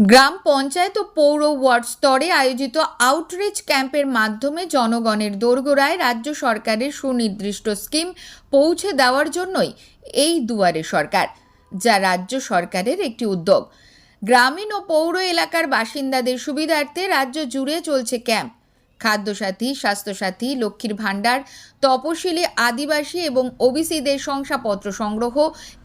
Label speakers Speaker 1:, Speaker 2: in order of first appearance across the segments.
Speaker 1: গ্রাম পঞ্চায়েত ও পৌর ওয়ার্ড স্তরে আয়োজিত আউটরিচ ক্যাম্পের মাধ্যমে জনগণের দোরগোড়ায় রাজ্য সরকারের সুনির্দিষ্ট স্কিম পৌঁছে দেওয়ার জন্যই এই দুয়ারে সরকার, যা রাজ্য সরকারের একটি উদ্যোগ। গ্রামীণ ও পৌর এলাকার বাসিন্দাদের সুবিধার্থে রাজ্য জুড়ে চলছে ক্যাম্প খাদ্যসাথী, স্বাস্থ্যসাথী, লক্ষ্মীর ভাণ্ডার, তপশিলি, আদিবাসী এবং ওবিসিদের শংসাপত্র সংগ্রহ,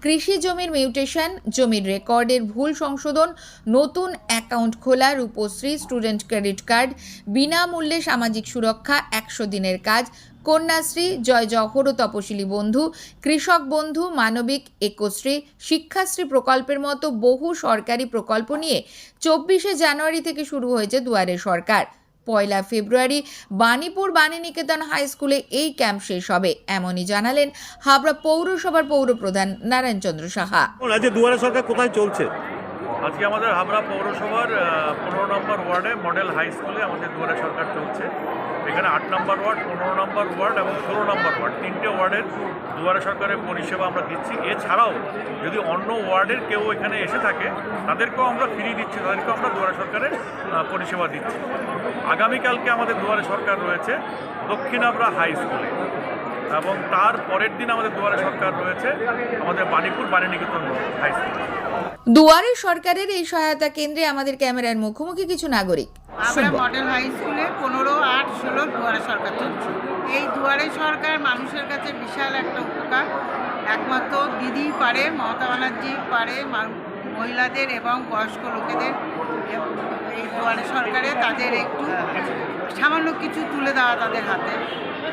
Speaker 1: কৃষি জমির মিউটেশন, জমির রেকর্ডের ভুল সংশোধন, নতুন অ্যাকাউন্ট খোলা, রূপশ্রী, স্টুডেন্ট ক্রেডিট কার্ড, বিনামূল্যে সামাজিক সুরক্ষা, একশো দিনের কাজ, কন্যাশ্রী, জয় জহর ও তপশিলি বন্ধু, কৃষক বন্ধু, মানবিক, একশ্রী, শিক্ষাশ্রী প্রকল্পের মতো বহু সরকারি প্রকল্প নিয়ে চব্বিশে জানুয়ারি থেকে শুরু হয়েছে দুয়ারে সরকার। পয়লা ফেব্রুয়ারি বাণীপুর বাণীনিকেতন হাই স্কুলে এই ক্যাম্প শেষ হবে। এমনই জানালেন হাবড়া পৌরসভার পৌরপ্রধান নারায়ণ চন্দ্র সাহা।
Speaker 2: রাজ্যে দুয়ারে সরকার কোথায় চলছে?
Speaker 3: আজকে আমাদের হাবড়া পৌরসভার নম্বর ওয়ার্ডে মডেল হাই স্কুলে আমাদের দুয়ারে সরকার চলছে। এখানে আট নম্বর ওয়ার্ড, পনেরো নম্বর ওয়ার্ড এবং ষোলো নম্বর ওয়ার্ড। তিনটে ওয়ার্ডের দুয়ারে সরকারের পরিষেবা আমরা দিচ্ছি। এছাড়াও যদি অন্য ওয়ার্ডের কেউ এখানে এসে থাকে, তাদেরকেও আমরা ফ্রি দিচ্ছি, তাদেরকেও আমরা দুয়ারে সরকারের পরিষেবা দিচ্ছি। আগামীকালকে আমাদের দুয়ারে সরকার রয়েছে দক্ষিণাবরা হাই স্কুলে এবং তার পরের দিন আমাদের দুয়ারে সরকার রয়েছে আমাদের বাণীপুর বাণীনিকেতন হাই স্কুলে।
Speaker 1: দুয়ারে সরকারের এই সহায়তা কেন্দ্রে আমাদের ক্যামেরার মুখোমুখি কিছু নাগরিক।
Speaker 4: আমরা মডেল হাই স্কুলে পনেরো, আট, ষোলো দুয়ারে সরকার চলছে। এই দুয়ারে সরকার মানুষের কাছে বিশাল একটা উপকার। একমাত্র দিদি পারে, মমতা ব্যানার্জি পারে মহিলাদের এবং বয়স্ক লোকেদের এই দুয়ারে সরকারে তাদের একটু সামান্য কিছু তুলে দেওয়া তাদের হাতে।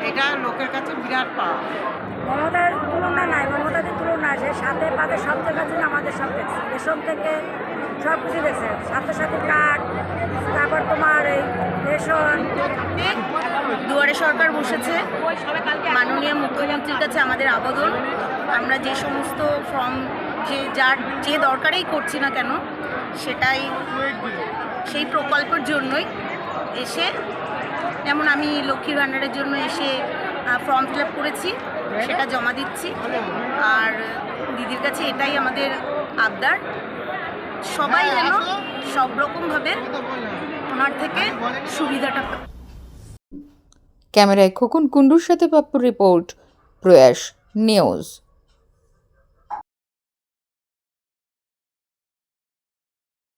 Speaker 4: এটা লোকের কাছে বিরাট পাওয়া।
Speaker 5: মমতার তুলনা নাই মমতাদের তুলনা সে সাথে পাতে সব জায়গার জন্য আমাদের সব দেখছে রেশন থেকে সব কিছু দেখছে স্বাস্থ্যসাথী কার্ড তারপর তোমার এই রেশন।
Speaker 6: দুয়ারে সরকার বসেছে। মাননীয় মুখ্যমন্ত্রীর কাছে আমাদের আবেদন। আমরা যে সমস্ত ফর্ম যে যার যে দরকারেই করছি না কেন, সেটাই সেই প্রকল্পের জন্যই এসে, যেমন আমি লক্ষ্মীর ভাণ্ডারের জন্য এসে ফর্ম ফিল করেছি, সেটা জমা দিচ্ছি। আর দিদির কাছে এটাই আমাদের আবদার। সবাই যেন সব রকমভাবে ওনার থেকে সুবিধাটা।
Speaker 1: ক্যামেরায় খোকন কুন্ডুর সাথে পাপ্পুর রিপোর্ট, প্রয়াস নিউজ।